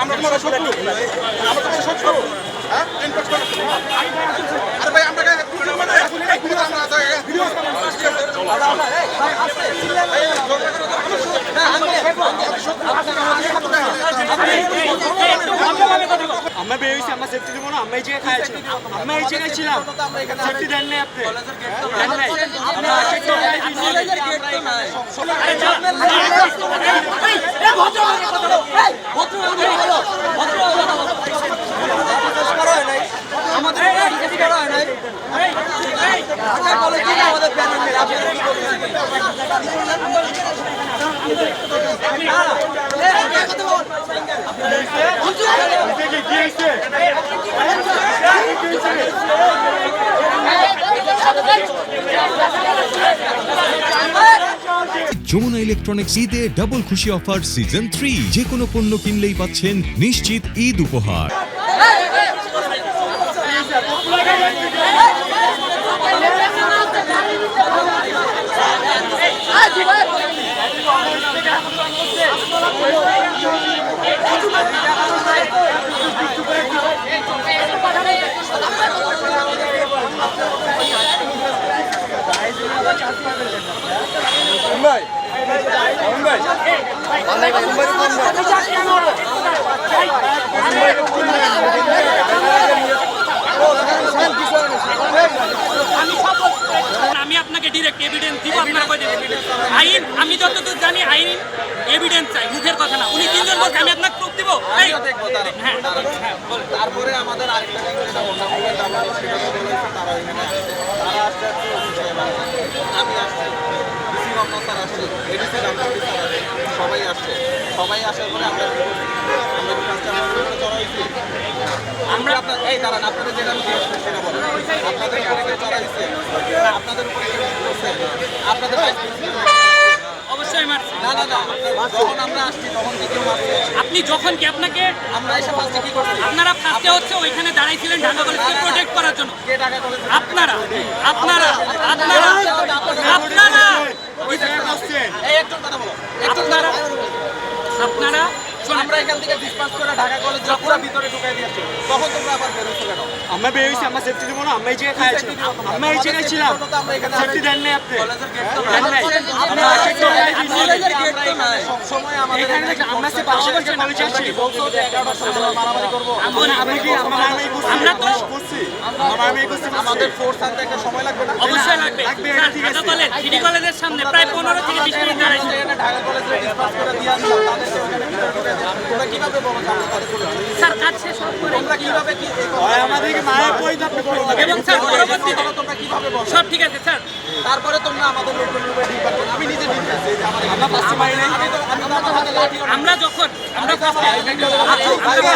আমরা তোমার শত্রু আমরা তোমার শত্রু হ্যাঁ? আরে ভাই, আমরা মানে আমরা ভিডিও আমরা আমরা সেফটি দেবো না এই জায়গায় খাইছি আমরা এই জায়গায় ছিলাম। সেফটি দেন নাই আপনি। দেন নাই আমরা সেফটি দিয়েছি। আমাদের কিছু করা হয় নাই ঢাকা কলেজে আমাদের ব্যানার নেই আপনারা কি করবেন? যমুনা ইলেকট্রনিক্স ঈদে ডাবল খুশি অফার সিজন থ্রি যে কোনো পণ্য কিনলেই পাচ্ছেন নিশ্চিত ঈদ উপহার। আমি আপনাকে ডিরেক্ট এভিডেন্স দিব, আপনারা আইন, আমি যতদূর জানি, আইন এভিডেন্স চাই, মুখের কথা না। উনি আমি আপনাকে প্রুফ দিব। দেখব তারা হ্যাঁ তারপরে আমাদের আরেকটা। আমি আসছি। ডিসি রমনা স্যার আসছে। এডিসি রামপুরি স্যার আসছে। সবাই আসছে। সবাই আসার পরে আমরা? আমরা আপনার এই দাঁড়ান আপনাদের যেটা আমি সেটা বলেন। আপনাদের উপরে কেউ চড়া হয়েছে? না, আপনাদের উপরে আপনাদের আপনি যখন কি আপনাকে আমরা এসে ফার্স্টে কি করছি আপনারা ফার্স্টে হচ্ছে ওইখানে দাঁড়াইছিলেন ঢাকা কলেজকে প্রোটেক্ট করার জন্য আপনারা আপনারা আপনারা আপনারা ওই জায়গায় আসছেন এই একটু কথা বলো একটু আপনারা আপনারা আমরা এখান থেকে ডিসপাস করে ঢাকা কলেজ পুরো ভিতরে ঢুকাই দিয়েছি তখন তোমরা আবার বেরোছো কেন আমরা বেরিয়েছি আমরা সেফটি দেবো না আমরা এই জায়গায় খাইছি আমরা এই জায়গায় ছিলাম তো আমরা এখানে সেফটি দেন নাই আপনি কলেজের গেট তো আমরা আমাদের এখানে থেকে আমরা সে পাশে থেকে কলেজে আসছি বলছো যে 11টার সময় আমরা মারামারি করব আমরা আমি কি আমরা মারামারি করছি আমরা তো- করছি আমরা মারামারি করছি আমাদের ফোর্স আনতে একটা সময় লাগবে না অবশ্যই লাগবে লাগবে, স্যার, ঠিক আছে। ঢাকা কলেজ সিটি কলেজের সামনে প্রায় পনেরো থেকে বিশ মিনিট দাঁড়াইছে ঢাকা কলেজে ডিসপাস করে দিয়ে আসলাম তাদেরকে ওখানে ভিতরে তোমরা কীভাবে বলো যে আমরা তাদের করেছি স্যার কাজ শেষ হওয়ার পরে তোমরা কীভাবে কি আমাদেরকে মায়ের পরে আপনি করুন এবং স্যার পরবর্তীতে তোমরা কীভাবে বলো সব ঠিক আছে স্যার তারপরে তোমরা আমাদের লোকজন আমরা যখন আমরা আমরা